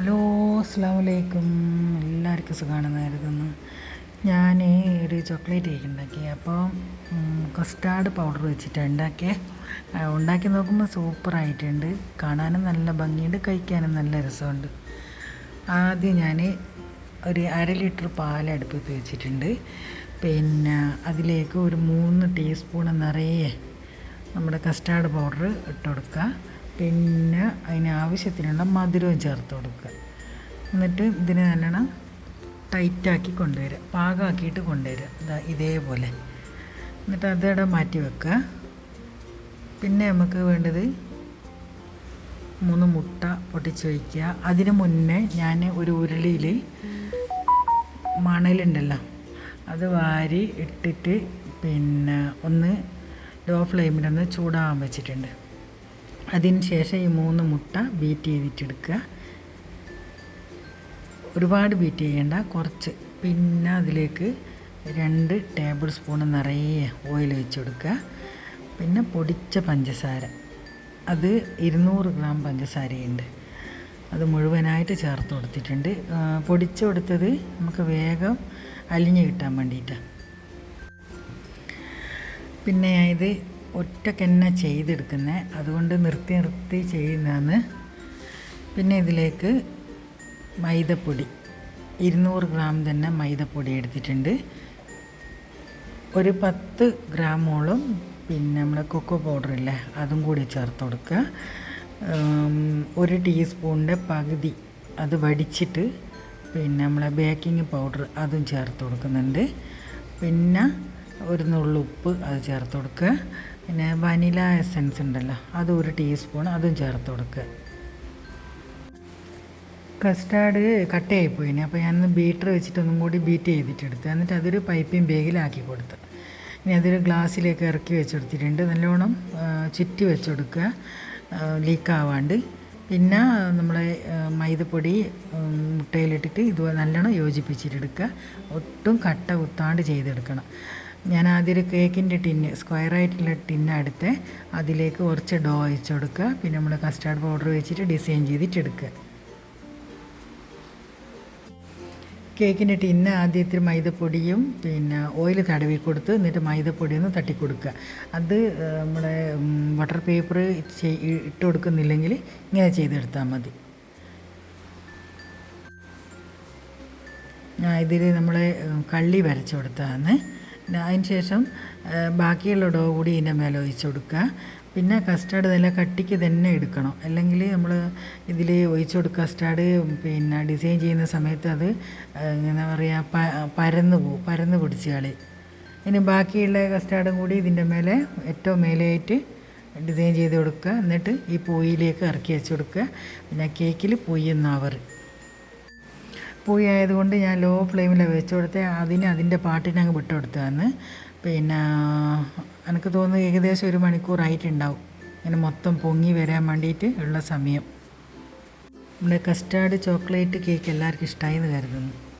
Hello അസ്സാമലൈക്കും എല്ലാവർക്കും സുഖമാണെന്ന് കരുതുന്നു. ഞാൻ ഒരു ചോക്ലേറ്റ് കേക്ക് ഉണ്ടാക്കി അപ്പോൾ കസ്റ്റാർഡ് പൗഡർ വെച്ചിട്ടാണ് ഉണ്ടാക്കിയത് ഉണ്ടാക്കി നോക്കുമ്പോൾ സൂപ്പറായിട്ടുണ്ട്. കാണാനും നല്ല ഭംഗിയുണ്ട് കഴിക്കാനും നല്ല രസമുണ്ട്. ആദ്യം ഞാൻ ഒരു അര ലിറ്റർ പാൽ അടുപ്പത്ത് വെച്ചിട്ടുണ്ട്. പിന്നെ അതിലേക്ക് ഒരു മൂന്ന് ടീസ്പൂൺ നിറയെ നമ്മുടെ കസ്റ്റാർഡ് പൗഡർ ഇട്ട് കൊടുക്കുക. പിന്നെ അതിന് ആവശ്യത്തിനുള്ള മധുരവും ചേർത്ത് കൊടുക്കുക. എന്നിട്ട് ഇതിനെ നല്ലോണം ടൈറ്റാക്കി കൊണ്ടുവരിക. പാകമാക്കിയിട്ട് കൊണ്ടുവരിക. ഇതാ ഇതേപോലെ. എന്നിട്ട് അതവിടെ മാറ്റി വെക്കുക. പിന്നെ നമുക്ക് വേണ്ടത് മൂന്ന് മുട്ട പൊട്ടിച്ച് വയ്ക്കുക. അതിന് മുന്നേ ഞാൻ ഒരു ഉരുളിയിൽ മണലുണ്ടല്ലോ അത് വാരി ഇട്ടിട്ട് പിന്നെ ഒന്ന് ലോ ഫ്ലെയിമിലൊന്ന് ചൂടാകാൻ വെച്ചിട്ടുണ്ട്. അതിന് ശേഷം ഈ മൂന്ന് മുട്ട ബീറ്റ് ചെയ്തിട്ടെടുക്കുക. ഒരുപാട് ബീറ്റ് ചെയ്യേണ്ട കുറച്ച്. പിന്നെ അതിലേക്ക് രണ്ട് ടേബിൾ സ്പൂൺ നിറയെ ഓയിൽ വെച്ച് കൊടുക്കുക പിന്നെ പൊടിച്ച പഞ്ചസാര. അത് ഇരുന്നൂറ് ഗ്രാം പഞ്ചസാരയുണ്ട്. അത് മുഴുവനായിട്ട് ചേർത്ത് കൊടുത്തിട്ടുണ്ട്. പൊടിച്ച് കൊടുത്തത് നമുക്ക് വേഗം അലിഞ്ഞ് കിട്ടാൻ വേണ്ടിയിട്ടാണ്. പിന്നെ ഇത് ഒറ്റക്കെന്നെ ചെയ്തെടുക്കുന്നത് അതുകൊണ്ട് നിർത്തി നിർത്തി ചെയ്യുന്നതാണ്. പിന്നെ ഇതിലേക്ക് മൈദപ്പൊടി. ഇരുന്നൂറ് ഗ്രാം തന്നെ മൈദപ്പൊടി എടുത്തിട്ടുണ്ട്. ഒരു പത്ത് ഗ്രാമോളം പിന്നെ നമ്മുടെ കൊക്കോ പൗഡർ ഇല്ലേ അതും കൂടി ചേർത്ത് കൊടുക്കുക. ഒരു ടീസ്പൂണിന്റെ പകുതി അത് വടിച്ചിട്ട് പിന്നെ നമ്മളെ ബേക്കിംഗ് പൗഡർ അതും ചേർത്ത് കൊടുക്കുന്നുണ്ട്. പിന്നെ ഒരു നുള്ളുപ്പ് അത് ചേർത്ത് കൊടുക്കുക പിന്നെ വനില എസൻസ് ഉണ്ടല്ലോ അത് ഒരു ടീസ്പൂൺ അതും ചേർത്ത് കൊടുക്കുക കസ്റ്റാർഡ് കട്ടയായിപ്പോയിന് അപ്പോൾ ഞാനൊന്ന് ബീറ്റർ വെച്ചിട്ട് ഒന്നും കൂടി ബീറ്റ് ചെയ്തിട്ടെടുത്ത് എന്നിട്ട് അതൊരു പൈപ്പിംഗ് ബാഗിലാക്കി കൊടുത്ത്. ഇനി അതൊരു ഗ്ലാസ്സിലേക്ക് ഇറക്കി വെച്ചെടുത്തിട്ടുണ്ട് നല്ലോണം ചുറ്റി വെച്ചെടുക്കുക ലീക്കാവാണ്ട്. പിന്നെ നമ്മളെ മൈദപ്പൊടി മുട്ടയിലിട്ടിട്ട് ഇതുപോലെ നല്ലോണം യോജിപ്പിച്ചിട്ടെടുക്കുക ഒട്ടും കട്ട കുത്താണ്ട് ചെയ്തെടുക്കണം. ഞാൻ ആദ്യം ഒരു കേക്കിന്റെ ടിന്ന് സ്ക്വയറായിട്ടുള്ള ടിന്ന് എടുത്ത് അതിലേക്ക് കുറച്ച് ഡോ അയച്ചു കൊടുക്കുക. പിന്നെ നമ്മൾ കസ്റ്റാർഡ് പൗഡർ വെച്ചിട്ട് ഡിസൈൻ ചെയ്തിട്ടെടുക്കുക. കേക്കിന്റെ ടിന്ന് ആദ്യത്തിൽ മൈദപ്പൊടിയും പിന്നെ ഓയിൽ തടവി കൊടുത്ത് എന്നിട്ട് മൈദപ്പൊടി ഒന്ന് തട്ടിക്കൊടുക്കുക അത് നമ്മുടെ ബട്ടർ പേപ്പർ ഇട്ട് കൊടുക്കുന്നില്ലെങ്കിൽ ഇങ്ങനെ ചെയ്തെടുത്താൽ മതി. ഇതിൽ നമ്മൾ കള്ളി വരച്ച് കൊടുത്തതാണ്. അതിന് ശേഷം ബാക്കിയുള്ള ഡോ കൂടി ഇതിന്റെ മേലെ ഒഴിച്ച് കൊടുക്കുക. പിന്നെ കസ്റ്റാർഡ് നല്ല കട്ടിക്ക് തന്നെ എടുക്കണം. അല്ലെങ്കിൽ നമ്മൾ ഇതിൽ ഒഴിച്ചു കൊടുക്കുക. കസ്റ്റാർഡ് പിന്നെ ഡിസൈൻ ചെയ്യുന്ന സമയത്ത് അത് എന്താ പറയുക പ പരന്ന് പോകും പരന്ന് പിടിച്ച് കളി. ഇനി ബാക്കിയുള്ള കസ്റ്റാർഡും കൂടി ഇതിന്റെ മേലെ ഏറ്റവും മേലെയായിട്ട് ഡിസൈൻ ചെയ്ത് കൊടുക്കുക. എന്നിട്ട് ഈ പൂയിലേക്ക് ഇറക്കി വെച്ച് കൊടുക്കുക. പിന്നെ കേക്കിൽ പൂയെന്നാവർ പൂയി ആയതുകൊണ്ട് ഞാൻ ലോ ഫ്ലെയിമിലാണ് വെച്ച് കൊടുത്ത്. അതിന് അതിന്റെ പാട്ടിനെ അങ്ങ് വിട്ട് പിന്നെ എനിക്ക് തോന്നുന്നു ഏകദേശം ഒരു മണിക്കൂറായിട്ടുണ്ടാവും. ഇങ്ങനെ മൊത്തം പൊങ്ങി വരാൻ വേണ്ടിയിട്ട് ഉള്ള സമയം. നമ്മുടെ കസ്റ്റാർഡ് ചോക്ലേറ്റ് കേക്ക് എല്ലാവർക്കും ഇഷ്ടമായി എന്ന് കരുതുന്നു.